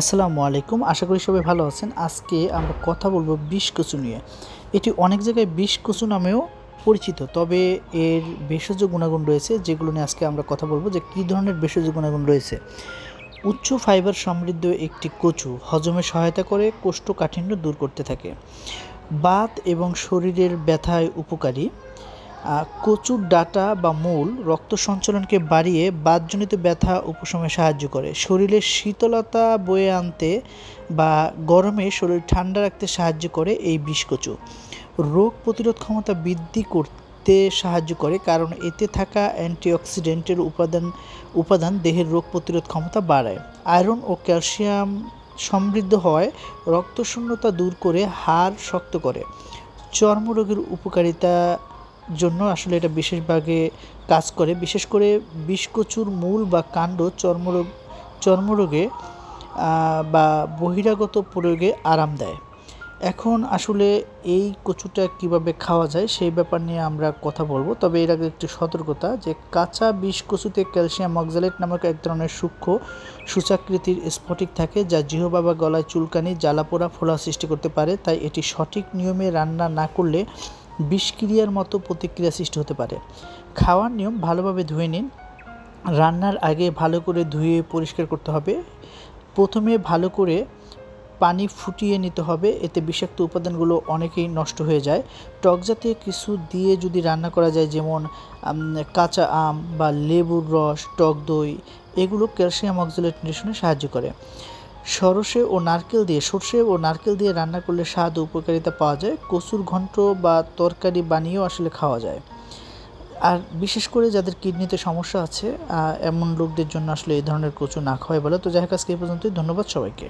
আসসালামু আলাইকুম। আশা করি সবাই ভালো আছেন। আজকে আমরা কথা বলব বিষ কচু নিয়ে। এটি অনেক জায়গায় বিষ কচু নামেও পরিচিত, তবে এর ভেষজ গুণাগুণ রয়েছে, যেগুলো নিয়ে আজকে আমরা কথা বলব যে কী ধরনের ভেষজ গুণাগুণ রয়েছে। উচ্চ ফাইবার সমৃদ্ধ একটি কচু হজমে সহায়তা করে কোষ্ঠকাঠিন্য দূর করতে থাকে। বাত এবং শরীরের ব্যথায় উপকারী। কচুর ডাটা বা মূল রক্ত সঞ্চালনকে বাড়িয়ে বাতজনিত ব্যথা উপশমে সাহায্য করে। শরীরের শীতলতা বয়ে আনতে বা গরমে শরীর ঠান্ডা রাখতে সাহায্য করে এই বিষকচু রোগ প্রতিরোধ ক্ষমতা বৃদ্ধি করতে সাহায্য করে, কারণ এতে থাকা অ্যান্টিঅক্সিডেন্টের উপাদান উপাদান দেহের রোগ প্রতিরোধ ক্ষমতা বাড়ায়। আয়রন ও ক্যালসিয়াম সমৃদ্ধ হওয়ায় রক্তশূন্যতা দূর করে হাড় শক্ত করে। চর্মরোগের উপকারিতা জন্য আসলে এটা বিশেষভাবে কাজ করে। বিশেষ করে বিষকচুর মূল বা কাণ্ড চর্মরোগ চর্মরোগে বা বহিরাগত প্রয়োগে আরাম দেয়। এখন আসলে এই কচুটা কীভাবে খাওয়া যায় সেই ব্যাপার নিয়ে আমরা কথা বলব। তবে এর আগে একটি সতর্কতা যে কাঁচা বিষ কচুতে ক্যালসিয়াম অক্সালেট নামক এক ধরনের সূক্ষ্ম সূচাকৃতির স্ফটিক থাকে যা জিহবা বা গলায় চুলকানি, জ্বালাপোড়া, ফোলা সৃষ্টি করতে পারে। তাই এটি সঠিক নিয়মে রান্না না করলে বিষক্রিয়ার মতো প্রতিক্রিয়া সৃষ্টি হতে পারে। খাওয়ার নিয়ম ভালোভাবে ধুয়ে নিন। রান্নার আগে ভালো করে ধুয়ে পরিষ্কার করতে হবে। প্রথমে ভালো করে পানি ফুটিয়ে নিতে হবে। এতে বিষাক্ত উপাদানগুলো অনেকেই নষ্ট হয়ে যায়। টক জাতীয় কিছু দিয়ে যদি রান্না করা যায়, যেমন কাঁচা আম বা লেবুর রস, টক দই, এগুলো ক্যালসিয়াম অক্সালেট নিরসনে সাহায্য করে। সরষে ও নারকেল দিয়ে, সর্ষে ও নারকেল দিয়ে রান্না করলে স্বাদ ও উপকারিতা পাওয়া যায়। কচুর ঘন্ট বা তরকারি বানিয়েও আসলে খাওয়া যায়। আর বিশেষ করে যাদের কিডনিতে সমস্যা আছে এমন লোকদের জন্য আসলে এই ধরনের কচু না খাওয়াই ভালো। তো যাই হোক, আজকে এই পর্যন্তই। ধন্যবাদ সবাইকে।